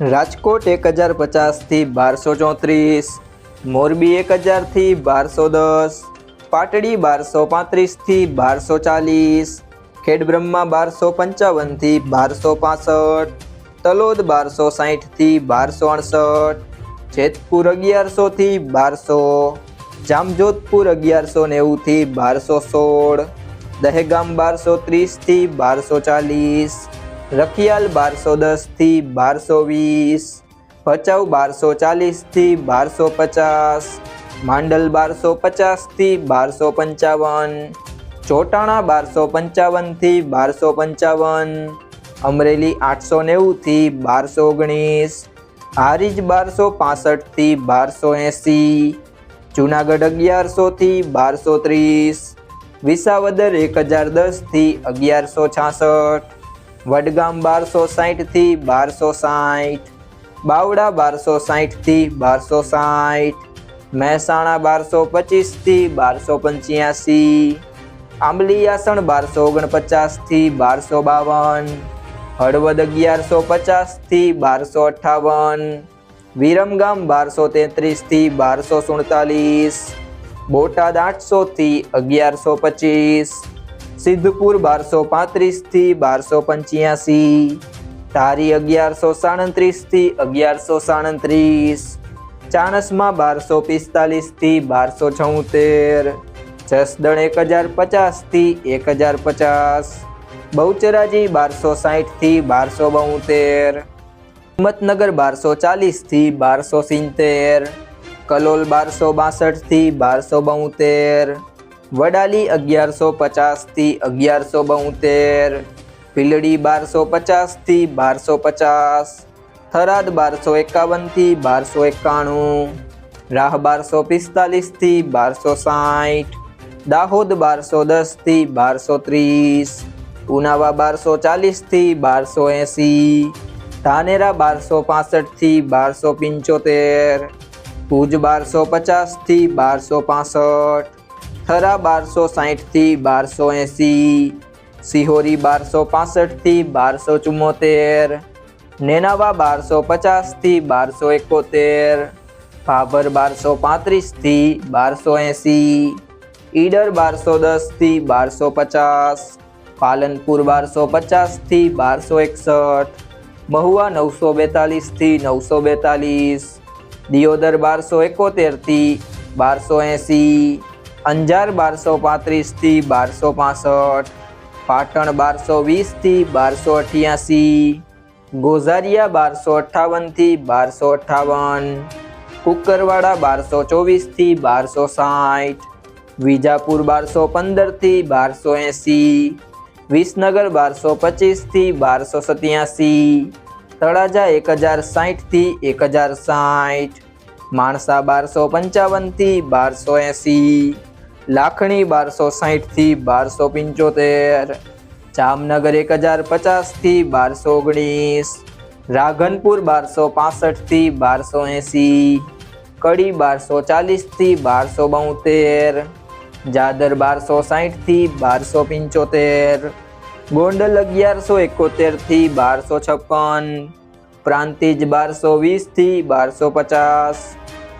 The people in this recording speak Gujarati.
રાજકોટ એક હજાર પચાસથી બારસો ચોત્રીસ, મોરબી એક હજારથી બારસો દસ, પાટડી બારસો પાંત્રીસથી બારસો ચાલીસ, ખેડબ્રહ્મા બારસો પંચાવનથી બારસો પાસઠ, તલોદ બારસો સાહીઠથી બારસો અડસઠ, જેતપુર અગિયારસોથી બારસો, જામજોધપુર અગિયારસો નેવુંથી બારસો સોળ, દહેગામ બારસો ત્રીસથી બારસો ચાલીસ રખિયાલ બારસો દસથી બારસો વીસ, ભચાઉ બારસો ચાલીસથી બારસો પચાસ, માંડલ બારસો પચાસથી બારસો પંચાવન, ચોટાણા બારસો પંચાવનથી બારસો પંચાવન, અમરેલી આઠસો નેવુંથી બારસો ઓગણીસ, હારીજ બારસો પાસઠથી બારસો એંસી, જુનાગઢ અગિયારસોથી બારસો ત્રીસ, વિસાવદર એક હજાર દસથી અગિયારસો છાસઠ વડગામ બારસો સાહીઠથી બારસો સાહીઠ, બાવડા બારસો સાહીઠથી બારસો સાહીઠ, મહેસાણા બારસો પચીસથી બારસો પંચ્યાસી આંબલીયાસણ બારસો ઓગણપચાસથી બારસો બાવન, હળવદ અગિયારસો પચાસથી બારસો અઠ્ઠાવન વિરમગામ બારસો તેત્રીસથી બારસો સુડતાલીસ, બોટાદ આઠસોથી અગિયારસો પચીસ સિદ્ધપુર બારસો પાંત્રીસથી બારસો પંચ્યાસી. ધારી અગિયારસો સાડત્રીસથી અગિયારસો સાડત્રીસ. ચાણસમાં બારસો પિસ્તાલીસથી બારસો છોતેર. જસદણ એક હજાર પચાસથી એક હજાર પચાસ. બહુચરાજી બારસો સાહીઠથી બારસો બોતેર. હિંમતનગર બારસો ચાલીસથી બારસો સિત્તેર. કલોલ બારસો બાસઠથી બારસો બોતેર. વડાલી અગિયારસો પચાસથી અગિયારસો બોતેર, ભીલડી બારસો પચાસથી બારસો પચાસ, થરાદ બારસો એકાવનથી બારસો એકાણું, રાહ બારસો પિસ્તાલીસથી બારસો સાઠ, દાહોદ બારસો દસથી બારસો ત્રીસ, ઉનાવા બારસો ચાલીસથી બારસો એંસી, ધાનેરા બારસો પાસઠથી બારસો પંચોતેર, ભુજ બારસો પચાસથી બારસો પાસઠ થરા બારસો સાહીઠથી બારસો એંસી, સિહોરી બારસો પાસઠથી બારસો ચુમ્મોતેર, નેનાવા બારસો પચાસથી બારસો એકોતેર, ભાભર બારસો પાંત્રીસથી બારસો એંસી, ઈડર બારસો દસથી બારસો પચાસ, પાલનપુર બારસો પચાસથી બારસો એકસઠ, મહુવા નવસો બેતાલીસથી નવસો બેતાલીસ, દિયોદર બારસો એકોતેરથી બારસો એંસી અંજાર બારસો પાંત્રીસથી બારસો પાસઠ, પાટણ બારસો વીસથી બારસો અઠ્યાસી, ગોઝારિયા બારસો અઠ્ઠાવનથી બારસો અઠ્ઠાવન, કુકરવાડા બારસો ચોવીસથી બારસો સાઠ, વિજાપુર બારસો પંદરથી બારસો એંસી, વિસનગર બારસો પચીસથી બારસો સત્યાસી, તળાજા એક હજાર સાહીઠથી એક હજાર સાઠ, માણસા બારસો પંચાવનથી બારસો એંસી લાખણી બારસો સાહીઠથી બારસો પંચોતેર, જામનગર એક હજાર પચાસથી બારસો ઓગણીસ, રાધનપુર બારસો પાસઠથી બારસો એંસી, કડી બારસો ચાલીસથી બારસો બોતેર, જાદર બારસો સાહીઠથી બારસો પંચોતેર, ગોંડલ અગિયારસો એકોતેરથી બારસો છપ્પન, પ્રાંતિજ બારસો વીસથી બારસો પચાસ